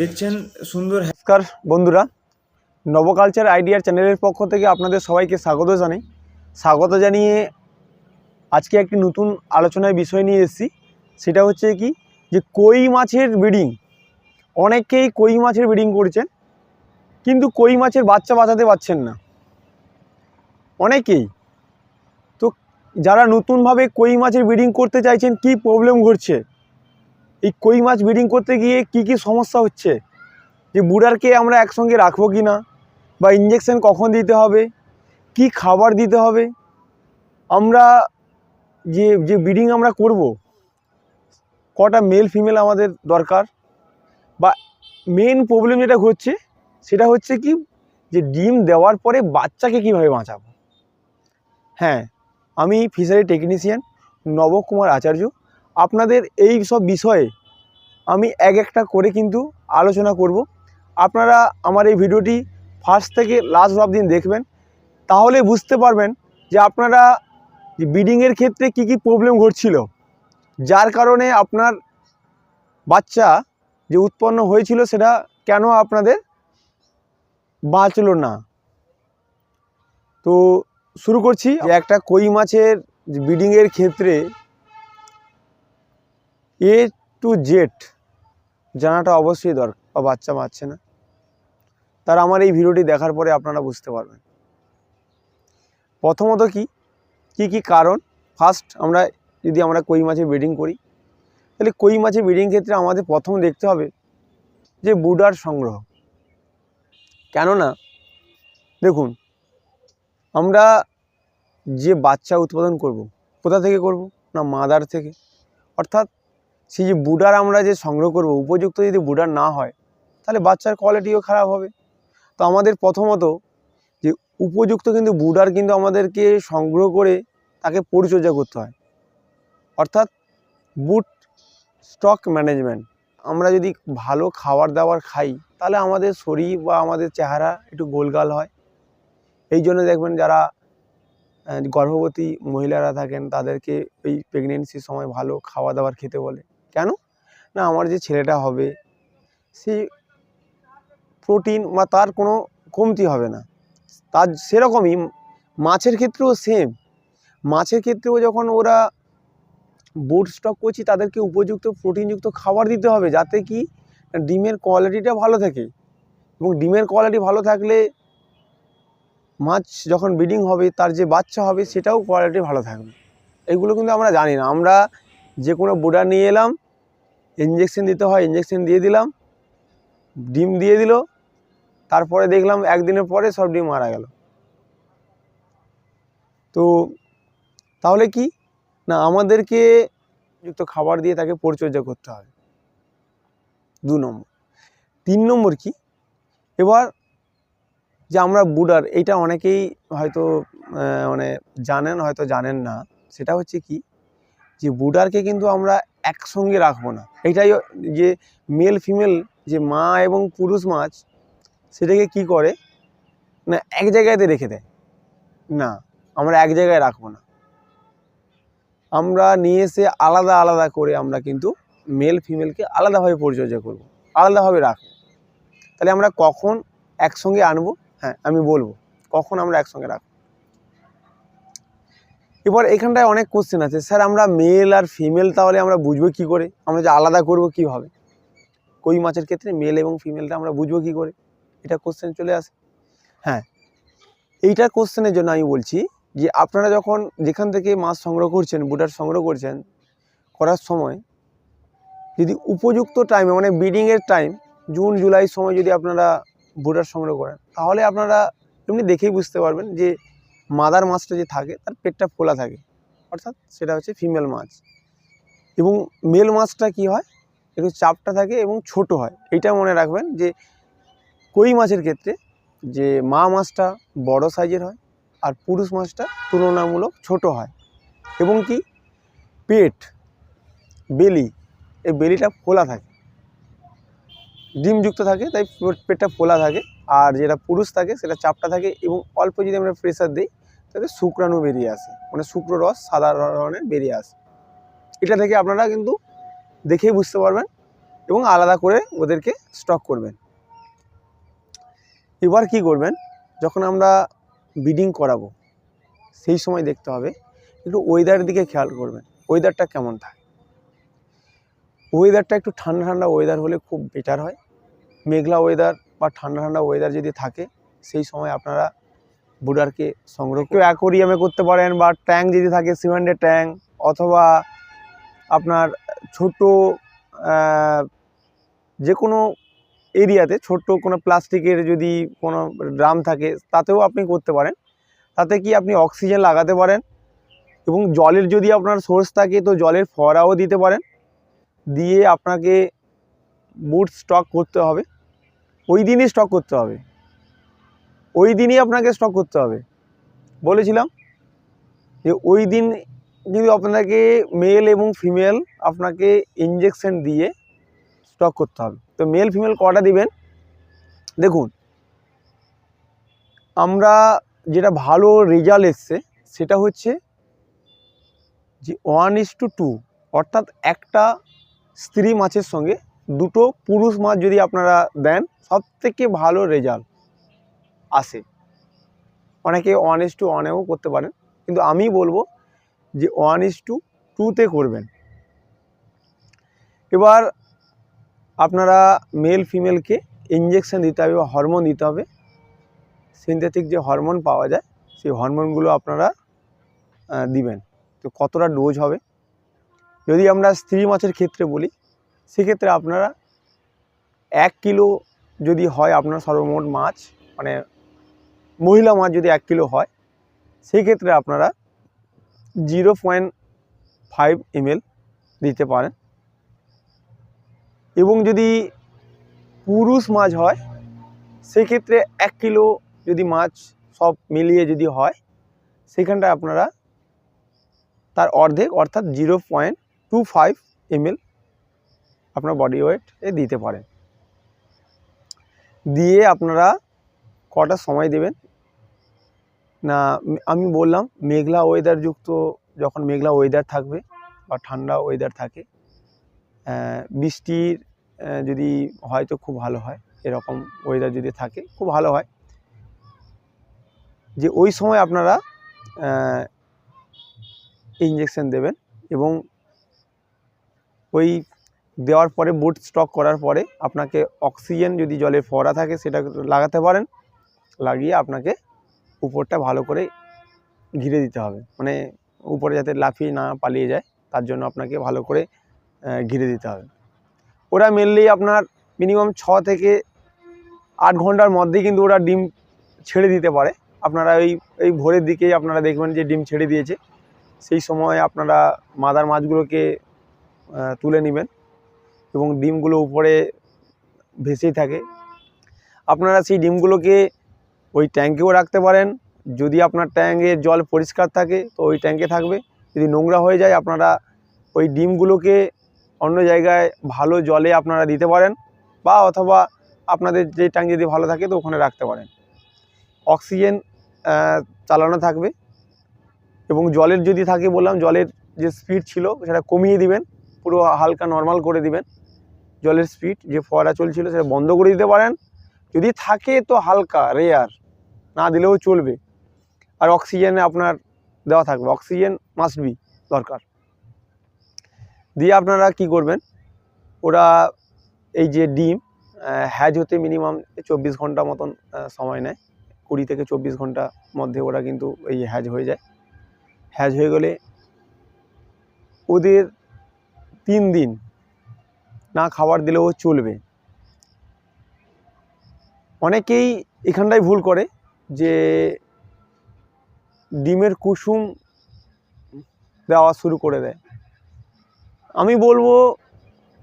দেখছেন সুন্দর নমস্কার বন্ধুরা, নবকালচার আইডিয়ার চ্যানেলের পক্ষ থেকে আপনাদের সবাইকে স্বাগত জানাই। স্বাগত জানিয়ে আজকে একটি নতুন আলোচনার বিষয় নিয়ে এসেছি। সেটা হচ্ছে কি, যে কই মাছের ব্রিডিং। অনেকেই কই মাছের ব্রিডিং করছেন, কিন্তু কই মাছের বাচ্চা বাঁচাতে পারছেন না। অনেকেই। তো যারা নতুনভাবে কই মাছের ব্রিডিং করতে চাইছেন, কি প্রবলেম ঘটছে? এই কই মাছ ব্রিডিং করতে গিয়ে কি কি সমস্যা হচ্ছে? যে বুড়ারকে আমরা একসঙ্গে রাখব কি না? বা ইঞ্জেকশন কখন দিতে হবে? কি খাবার দিতে হবে? আমরা যে যে ব্রিডিং আমরা করব, কটা মেল ফিমেল আমাদের দরকার? বা মেন প্রবলেম যেটা হচ্ছে, সেটা হচ্ছে কি, যে ডিম দেওয়ার পরে বাচ্চাকে কীভাবে বাঁচাবো? হ্যাঁ আমি ফিশারি টেকনিশিয়ান নবকুমার আচার্য। আপনাদের এই সব বিষয়ে আমি এক একটা করে কিন্তু আলোচনা করব। আপনারা আমার এই ভিডিওটি ফার্স্ট থেকে লাস্ট অবধি দেখবেন, তাহলে বুঝতে পারবেন যে আপনারা যে ব্রিডিংয়ের ক্ষেত্রে কি কি প্রবলেম ঘটছিল। যার কারণে আপনার বাচ্চা যে উৎপন্ন হয়েছিল সেটা কেন আপনাদের বাঁচলো না। তো শুরু করছি। একটা কই মাছের ব্রিডিংয়ের ক্ষেত্রে এ টু জেড জানাটা অবশ্যই দরকার বা বাচ্চা মারছে না। তার আমার এই ভিডিওটি দেখার পরে আপনারা বুঝতে পারবেন। প্রথমত কি কি কি কারণ? ফার্স্ট আমরা যদি আমরা কই মাছে ব্রিডিং করি, তাহলে কই মাছের ব্রিডিং ক্ষেত্রে আমাদের প্রথম দেখতে হবে যে বুডার সংগ্রহ। কেননা, দেখুন, আমরা যে বাচ্চা উৎপাদন করব, কোথা থেকে করব? না মাদার থেকে। অর্থাৎ সেই যে বুডার আমরা যে সংগ্রহ করব, উপযুক্ত যদি বুডার না হয়, তাহলে বাচ্চার কোয়ালিটিও খারাপ হবে। তো আমাদের প্রথমত যে উপযুক্ত কিন্তু বুডার কিন্তু আমাদেরকে সংগ্রহ করে তাকে পরিচর্যা করতে হয়। অর্থাৎ বুট স্টক ম্যানেজমেন্ট। আমরা যদি ভালো খাবার দাবার খাই, তাহলে আমাদের শরীর বা আমাদের চেহারা একটু গোলগাল হয়। এই জন্য দেখবেন যারা গর্ভবতী মহিলারা থাকেন, তাদেরকে এই প্রেগনেন্সির সময় ভালো খাওয়া দাবার খেতে বলে। কেন? না, আমার যে ছেলেটা হবে, সে প্রোটিন বা তার কোনো কমতি হবে না। তার সেরকমই মাছের ক্ষেত্রেও সেম মাছের ক্ষেত্রেও যখন ওরা বোট স্টক করছি, তাদেরকে উপযুক্ত প্রোটিনযুক্ত খাবার দিতে হবে, যাতে কি ডিমের কোয়ালিটিটা ভালো থাকে। এবং ডিমের কোয়ালিটি ভালো থাকলে মাছ যখন ব্রিডিং হবে, তার যে বাচ্চা হবে, সেটাও কোয়ালিটি ভালো থাকবে। এগুলো কিন্তু আমরা জানি না। আমরা যে কোনো বুডা নিয়ে এলাম ইঞ্জেকশন দিতে হয় ইঞ্জেকশন দিয়ে দিলাম, ডিম দিয়ে দিল, তারপরে দেখলাম একদিনের পরে সব ডিম মারা গেল। তো তাহলে কি? না, আমাদেরকে যুক্ত খাবার দিয়ে তাকে পরিচর্যা করতে হবে। দু নম্বর। তিন নম্বর কি? এবার যে আমরা বুডার, এইটা অনেকেই হয়তো মানে জানেন, হয়তো জানেন না। সেটা হচ্ছে কি? যে বুডারকে কিন্তু আমরা একসঙ্গে রাখব না। এটাই যে মেল ফিমেল যে মা এবং পুরুষ মাছ, সেটাকে কি করে? না, এক জায়গাতে রেখে দেয়। না, আমরা এক জায়গায় রাখব না। আমরা নিয়ে এসে আলাদা আলাদা করে আমরা কিন্তু মেল ফিমেলকে আলাদাভাবে পরিচর্যা করব, আলাদাভাবে রাখব। তাহলে আমরা কখন একসঙ্গে আনব? হ্যাঁ আমি বলব, কখন আমরা একসঙ্গে রাখব? এবার এখানটায় অনেক কোশ্চেন আছে। স্যার, আমরা মেল আর ফিমেল তাহলে আমরা বুঝব কি করে? আমরা যে আলাদা করব কীভাবে? কই মাছের ক্ষেত্রে মেল এবং ফিমেলটা আমরা বুঝব কি করে? এটা কোশ্চেন চলে আসে। হ্যাঁ এইটা কোশ্চেনের জন্য আমি বলছি যে আপনারা যখন যেখান থেকে মাছ সংগ্রহ করছেন, বুটার সংগ্রহ করছেন, করার সময় যদি উপযুক্ত টাইমে মানে ব্রিডিংয়ের টাইম জুন জুলাই সময় যদি আপনারা বুটার সংগ্রহ করেন, তাহলে আপনারা এমনি দেখেই বুঝতে পারবেন যে মাদার মাছটা যে থাকে, তার পেটটা ফোলা থাকে। অর্থাৎ সেটা হচ্ছে ফিমেল মাছ। এবং মেল মাছটা কি হয়? একটু চাপটা থাকে এবং ছোট হয়। এটা মনে রাখবেন যে, কই মাছের ক্ষেত্রে যে মা মাছটা বড় সাইজের হয় আর পুরুষ মাছটা তুলনামূলক ছোট হয়। এবং কি? পেট, বেলি, এই বেলিটা ফোলা থাকে। ডিমযুক্ত থাকে, তাই পেটটা ফোলা থাকে। আর যেটা পুরুষ থাকে, সেটা চাপটা থাকে এবং অল্প যদি আমরা প্রেশার দিই, তাতে শুক্রাণু বেরিয়ে আসে। মানে শুক্র রস সাদা ধরনের বেরিয়ে আসে। এটা থেকে আপনারা কিন্তু দেখেই বুঝতে পারবেন এবং আলাদা করে ওদেরকে স্টক করবেন। এবার কি করবেন? যখন আমরা ব্রিডিং করাবো, সেই সময় দেখতে হবে, একটু ওয়েদারের দিকে খেয়াল করবেন। ওয়েদারটা কেমন থাকে? ওয়েদারটা একটু ঠান্ডা ঠান্ডা ওয়েদার হলে খুব বেটার হয়। মেঘলা ওয়েদার বা ঠান্ডা ঠান্ডা ওয়েদার যদি থাকে, সেই সময় আপনারা বুডারকে সংগ্রহ কেউ অ্যাকোরিয়ামে করতে পারেন বা ট্যাঙ্ক যদি থাকে সিমেন্টের ট্যাঙ্ক অথবা আপনার ছোট যে কোনো এরিয়াতে ছোট্ট কোনো প্লাস্টিকের যদি কোনো ড্রাম থাকে, তাতেও আপনি করতে পারেন। তাতে কি আপনি অক্সিজেন লাগাতে পারেন এবং জলের যদি আপনার সোর্স থাকে, তো জলের ফোয়ারাও দিতে পারেন। দিয়ে আপনাকে বুট স্টক করতে হবে। ওই দিনই স্টক করতে হবে। ওই দিনই আপনাকে স্টক করতে হবে। বলেছিলাম যে ওই দিন কিন্তু আপনাকে মেল এবং ফিমেল আপনাকে ইঞ্জেকশন দিয়ে স্টক করতে হবে। তো মেল ফিমেল কটা দিবেন? দেখুন, আমরা যেটা ভালো রেজাল্ট এসছে সেটা হচ্ছে যে ওয়ান ইস টু টু অর্থাৎ একটা স্ত্রী মাছের সঙ্গে দুটো পুরুষ মাছ যদি আপনারা দেন সব থেকে ভালো রেজাল্ট আসে। অনেকে ওয়ান ইস টু ওয়ানেও করতে পারেন, কিন্তু আমি বলব যে ওয়ান ইস টু টুতে করবেন। এবার আপনারা মেল ফিমেলকে ইঞ্জেকশন দিতে হবে বা হরমোন দিতে হবে। সিনথেটিক যে হরমোন পাওয়া যায়, সেই হরমোনগুলো আপনারা দিবেন। তো কতটা ডোজ হবে? যদি আমরা স্ত্রী মাছের ক্ষেত্রে বলি সেক্ষেত্রে আপনারা এক কিলো যদি হয় আপনার সর্বমোট মাছ মানে মহিলা মাছ যদি এক কিলো হয় সেই ক্ষেত্রে আপনারা জিরো পয়েন্ট ফাইভ এমএল দিতে পারেন। এবং যদি পুরুষ মাছ হয়, সেক্ষেত্রে এক কিলো যদি মাছ সব মিলিয়ে যদি হয়, সেখানটায় আপনারা তার অর্ধেক, অর্থাৎ zero point two five ml আপনার বডি ওয়েট এ দিতে পারেন। দিয়ে আপনারা কটা সময় দেবেন? না, আমি বললাম মেঘলা ওয়েদার যুক্ত যখন মেঘলা ওয়েদার থাকবে বা ঠান্ডা ওয়েদার থাকে বৃষ্টির যদি হয় তো খুব ভালো হয়, এরকম ওয়েদার যদি থাকে, খুব ভালো হয়। যে ওই সময় আপনারা ইঞ্জেকশন দেবেন এবং ওই দেওয়ার পরে বুট স্টক করার পরে আপনাকে অক্সিজেন যদি জলের ফোয়ারা থাকে সেটা লাগাতে পারেন, লাগিয়ে আপনাকে উপরটা ভালো করে ঘিরে দিতে হবে। মানে উপরে যাতে লাফিয়ে না পালিয়ে যায়, তার জন্য আপনাকে ভালো করে ঘিরে দিতে হবে। ওরা মেনলি আপনার মিনিমাম ছ থেকে আট ঘণ্টার মধ্যেই কিন্তু ওরা ডিম ছেড়ে দিতে পারে। আপনারা ওই এই ভোরের দিকেই আপনারা দেখবেন যে ডিম ছেড়ে দিয়েছে। সেই সময় আপনারা মাদার মাছগুলোকে তুলে নেবেন। এবং ডিমগুলো উপরে ভেসেই থাকে। আপনারা সেই ডিমগুলোকে ওই ট্যাঙ্কেও রাখতে পারেন। যদি আপনার ট্যাঙ্কে জল পরিষ্কার থাকে, তো ওই ট্যাঙ্কে থাকবে। যদি নোংরা হয়ে যায়, আপনারা ওই ডিমগুলোকে অন্য জায়গায় ভালো জলে আপনারা দিতে পারেন বা অথবা আপনাদের যে ট্যাঙ্ক যদি ভালো থাকে, তো ওখানে রাখতে পারেন। অক্সিজেন চালানো থাকবে এবং জলের যদি থাকে বললাম, জলের যে স্পিড ছিল, সেটা কমিয়ে দিবেন। পুরো হালকা নর্মাল করে দিবেন। জলের স্পিড যে ফোয়ারা চলছিল সেটা বন্ধ করে দিতে পারেন। যদি থাকে তো হালকা রেয়ার না দিলেও চলবে। আর অক্সিজেনে আপনার দেওয়া থাকবে। অক্সিজেন মাস্ট বি দরকার। দিয়ে আপনারা কি করবেন? ওরা এই যে ডিম হ্যাজ হতে মিনিমাম চব্বিশ ঘণ্টা মতন সময় নেয়। কুড়ি থেকে চব্বিশ ঘণ্টা মধ্যে ওরা কিন্তু এই হ্যাজ হয়ে যায়। হ্যাজ হয়ে গেলে ওদের তিন দিন না খাবার দিলেও চলবে। অনেকেই এখানটায় ভুল করে যে ডিমের কুসুম দেওয়া শুরু করে দেয়। আমি বলব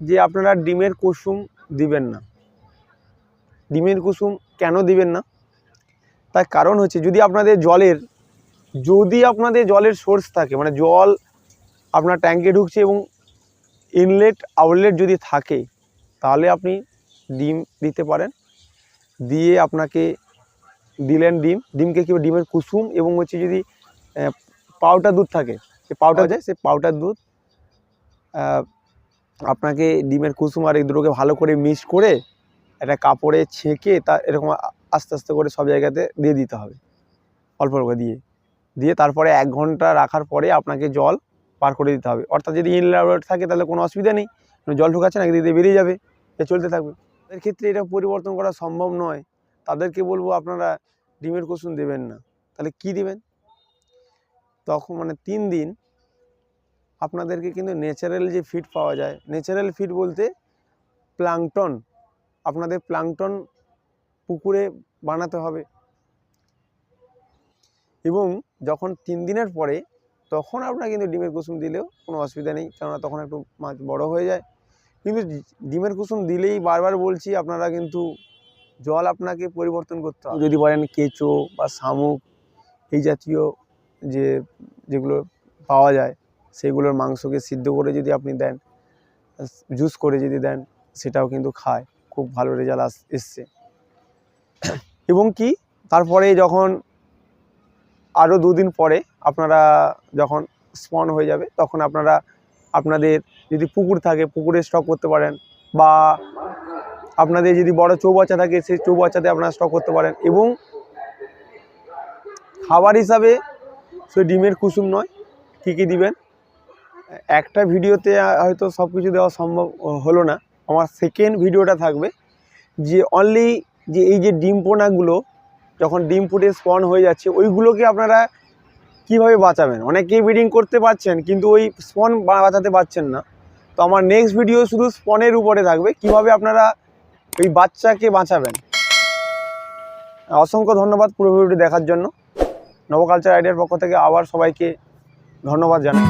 যে আপনারা ডিমের কুসুম দিবেন না। ডিমের কুসুম কেন দিবেন না? তার কারণ হচ্ছে যদি আপনাদের জলের, যদি আপনাদের জলের সোর্স থাকে মানে জল আপনার ট্যাঙ্কে ঢুকছে এবং ইনলেট আউটলেট যদি থাকে তাহলে আপনি ডিম দিতে পারেন। দিয়ে আপনাকে দিলেন ডিম। ডিমকে কি ডিমের কুসুম এবং হচ্ছে যদি পাউডার দুধ থাকে সে পাউডার যায় সে পাউডার দুধ আপনাকে ডিমের কুসুম আর এই দুটোকে ভালো করে মিক্স করে একটা কাপড়ে ছেঁকে তা এরকম আস্তে আস্তে করে সব জায়গাতে দিয়ে দিতে হবে। অল্প অল্প দিয়ে। দিয়ে তারপরে এক ঘণ্টা রাখার পরে আপনাকে জল পার করে দিতে হবে। অর্থাৎ যদি ইনলেট থাকে তাহলে কোনো অসুবিধা নেই। জল ঢুকাচ্ছে না দিতে বেরিয়ে যাবে এ চলতে থাকবে। এর ক্ষেত্রে এটা পরিবর্তন করা সম্ভব নয়। তাদেরকে বলব আপনারা ডিমের কুসুম দেবেন না। তাহলে কি দিবেন? তখন মানে তিন দিন আপনাদেরকে কিন্তু ন্যাচারাল যে ফিড পাওয়া যায় ন্যাচারাল ফিড বলতে প্লাংটন আপনাদের প্লাংটন পুকুরে বানাতে হবে। এবং যখন তিন দিনের পরে তখন আপনারা কিন্তু ডিমের কুসুম দিলেও কোনো অসুবিধা নেই। কেননা তখন একটু মাছ বড় হয়ে যায়। কিন্তু ডিমের কুসুম দিলেই বারবার বলছি, আপনারা কিন্তু জল আপনাকে পরিবর্তন করতে হবে। যদি বলেন কেঁচো বা শামুক এই জাতীয় যে, যেগুলো পাওয়া যায়, সেগুলোর মাংসকে সিদ্ধ করে যদি আপনি দেন, জুস করে যদি দেন, সেটাও কিন্তু খায়। খুব ভালো রেজাল্ট আস, এসছে। এবং কি? তারপরে যখন আরও দুদিন পরে আপনারা যখন স্পন হয়ে যাবে, তখন আপনারা আপনাদের যদি পুকুর থাকে, পুকুরে স্টক করতে পারেন বা আপনাদের যদি বড় চৌবাচ্চা থাকে, সেই চৌবাচ্চাতে আপনারা স্টক করতে পারেন এবং খাবার হিসাবে শুধু ডিমের কুসুম নয় কী কী দিবেন। একটা ভিডিওতে হয়তো সব কিছু দেওয়া সম্ভব হলো না। আমার সেকেন্ড ভিডিওটা থাকবে যে অনলি যে এই যে ডিম পোনাগুলো, যখন ডিম ফুটে স্পন হয়ে যাচ্ছে, ওইগুলোকে আপনারা কীভাবে বাঁচাবেন? অনেকেই ব্রিডিং করতে পারছেন, কিন্তু ওই স্পন বাঁচাতে পারছেন না। তো আমার নেক্সট ভিডিও শুধু স্পনের উপরে থাকবে, কীভাবে আপনারা ওই বাচ্চাকে বাঁচাবেন। অসংখ্য ধন্যবাদ পুরো ভিডিওটি দেখার জন্য। নবকালচার আইডিয়ার পক্ষ থেকে আবার সবাইকে ধন্যবাদ জানাই।